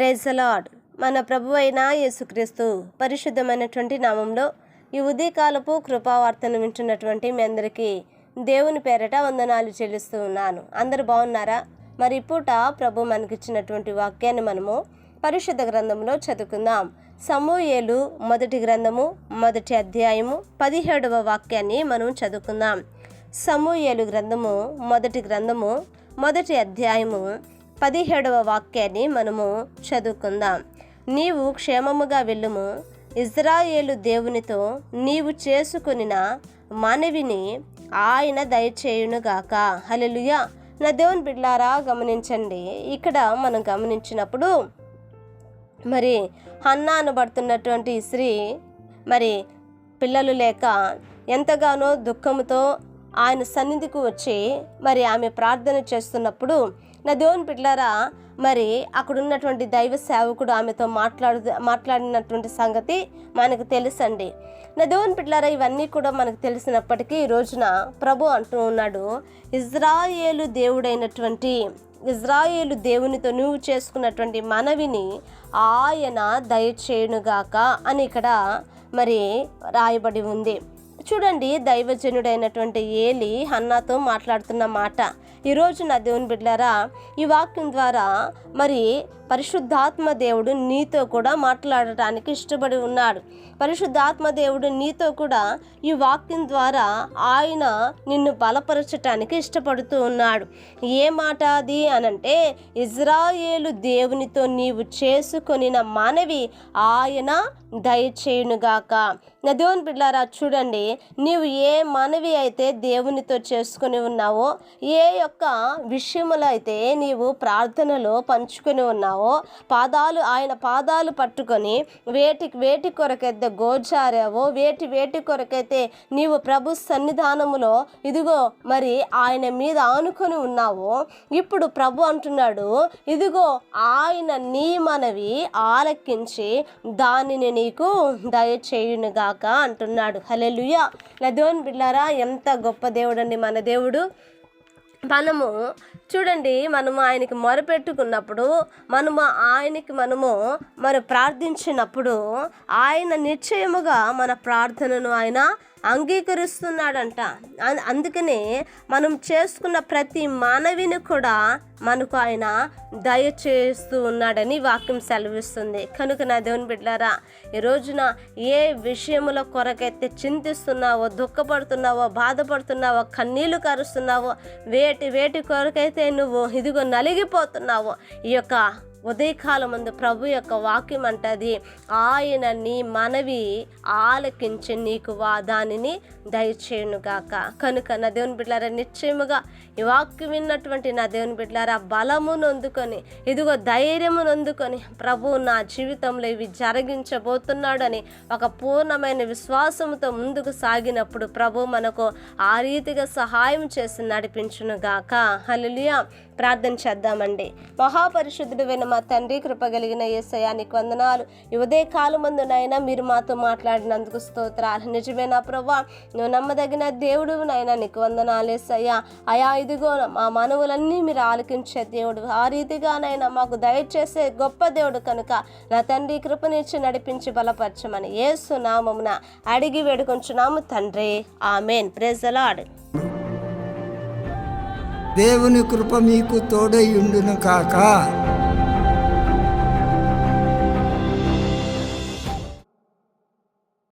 Praise మన ప్రభు అయిన యేసుక్రీస్తు పరిశుద్ధమైనటువంటి నామంలో ఈ ఉదయకాలపు కృపావార్తను వింటున్నటువంటి మీ అందరికీ దేవుని పేరట వందనాలు చెల్లిస్తూ ఉన్నాను. అందరు బాగున్నారా? మరి పూట ప్రభు మనకిచ్చినటువంటి వాక్యాన్ని మనము పరిశుద్ధ గ్రంథంలో చదువుకుందాం. సమూయేలు మొదటి గ్రంథము మొదటి అధ్యాయము పదిహేడవ వాక్యాన్ని మనం చదువుకుందాం. సమూయేలు గ్రంథము మొదటి గ్రంథము మొదటి అధ్యాయము పదిహేడవ వాక్యాన్ని మనము చదువుకుందాం. నీవు క్షేమముగా వెళ్ళుము. ఇజ్రాయేలు దేవునితో నీవు చేసుకునిన మనవిని ఆయన దయచేయునుగాక. హల్లెలూయా. నా దేవుని బిడ్లారా గమనించండి. ఇక్కడ మనం గమనించినప్పుడు మరి హన్నా అనబడుతున్నటువంటి స్త్రీ మరి పిల్లలు లేక ఎంతగానో దుఃఖముతో ఆయన సన్నిధికి వచ్చి మరి ఆమె ప్రార్థన చేస్తున్నప్పుడు నా దేవుని పిల్లరా మరి అక్కడ ఉన్నటువంటి దైవ సేవకుడు ఆమెతో మాట్లాడు మాట్లాడినటువంటి సంగతి మనకు తెలుసండి. నా దేవుని పిల్లరా ఇవన్నీ కూడా మనకు తెలిసినప్పటికీ ఈ రోజున ప్రభు అంటూ ఉన్నాడు ఇజ్రాయేలు దేవుడైనటువంటి ఇజ్రాయేలు దేవునితో నువ్వు చేసుకున్నటువంటి మనవిని ఆయన దయచేయునుగాక అని ఇక్కడ మరి రాయబడి ఉంది. చూడండి దైవజనుడైనటువంటి ఏలి హన్నాతో మాట్లాడుతున్న మాట. ఈరోజు నా దేవుని బిడ్డారా ఈ వాక్యం ద్వారా మరి పరిశుద్ధాత్మ దేవుడు నీతో కూడా మాట్లాడటానికి ఇష్టపడి ఉన్నాడు. పరిశుద్ధాత్మ దేవుడు నీతో కూడా ఈ వాక్యం ద్వారా ఆయన నిన్ను బలపరచటానికి ఇష్టపడుతూ ఉన్నాడు. ఏ మాట అది అనంటే ఇజ్రాయేలు దేవునితో నీవు చేసుకొనిన మనవి ఆయన దయచేయునుగాక. నా దేవుని బిడ్డారా చూడండి నీవు ఏ మనవి అయితే దేవునితో చేసుకుని ఉన్నావో ఏ యొక్క విషయములు అయితే నీవు ప్రార్థనలో పంచుకొని ఉన్నావో పాదాలు ఆయన పాదాలు పట్టుకొని వేటికి వేటి కొరకైతే గోచారావో వేటి వేటి కొరకైతే నీవు ప్రభు సన్నిధానములో ఇదిగో మరి ఆయన మీద ఆనుకొని ఉన్నావో ఇప్పుడు ప్రభు అంటున్నాడు ఇదిగో ఆయన నీ మనవి ఆలకించి దానిని నీకు దయచేయునుగాక అంటున్నాడు. హలెలుయ లదోన్ బిళ్ళారా ఎంత గొప్ప దేవుడండి మన దేవుడు. మనము చూడండి మనము ఆయనకి మొరపెట్టుకున్నప్పుడు మనము ఆయనకి మనము మరి ప్రార్థించినప్పుడు ఆయన నిశ్చయముగా మన ప్రార్థనను ఆయన అంగీకరిస్తున్నాడంట. అందుకనే మనం చేసుకున్న ప్రతి మానవిని కూడా మనకు ఆయన దయచేస్తూ ఉన్నాడని వాక్యం సెలవిస్తుంది. కనుక నా దేవుని బిడ్డారా ఈ రోజున ఏ విషయముల కొరకైతే చింతిస్తున్నావో దుఃఖపడుతున్నావో బాధపడుతున్నావో కన్నీళ్ళు కరుస్తున్నావో వేటి వేటి కొరకైతే నువ్వు ఇదిగో నలిగిపోతున్నావో ఈ యొక్క ఉదయకాలం ముందు ప్రభు యొక్క వాక్యం అంటది ఆయన నీ మనవి ఆలకించి నీకు వా దానిని దయచేయునుగాక. కనుక నా దేవుని బిడ్డారా నిశ్చయముగా ఈ వాక్యం విన్నటువంటి నా దేవుని బిడ్డలారా బలము నొందుకొని ఇదిగో ధైర్యము నొందుకొని ప్రభు నా జీవితంలో ఇవి జరిగించబోతున్నాడని ఒక పూర్ణమైన విశ్వాసంతో ముందుకు సాగినప్పుడు ప్రభు మనకు ఆ రీతిగా సహాయం చేసి నడిపించునుగాక. హల్లెలూయా. ప్రార్థన చేద్దామండి. మహాపరిశుద్ధుడు విన మా తండ్రి కృప కలిగిన యేసయ్యా వందనాలు. ఉదయ కాలమందు నాయన మీరు మాతో మాట్లాడినందుకు స్తోత్రాలు. నిజమేనా ప్రభా నువ్వు నమ్మదగిన దేవుడు నాయన నీకు వందనాలు ఏసయ్యా. అయా ఇదిగో మా మనవులన్నీ మీరు ఆలకించే దేవుడు. ఆ రీతిగానైనా మాకు దయచేసే గొప్ప దేవుడు కనుక నా తండ్రి కృపనిచ్చి నడిపించి బలపరచమని ఏసు నామమున అడిగి వేడుకొంచున్నాము తండ్రి. ఆమెన్. ప్రెజ్ లాడ్ దేవుని కృప మీకు తోడై ఉండును కాక.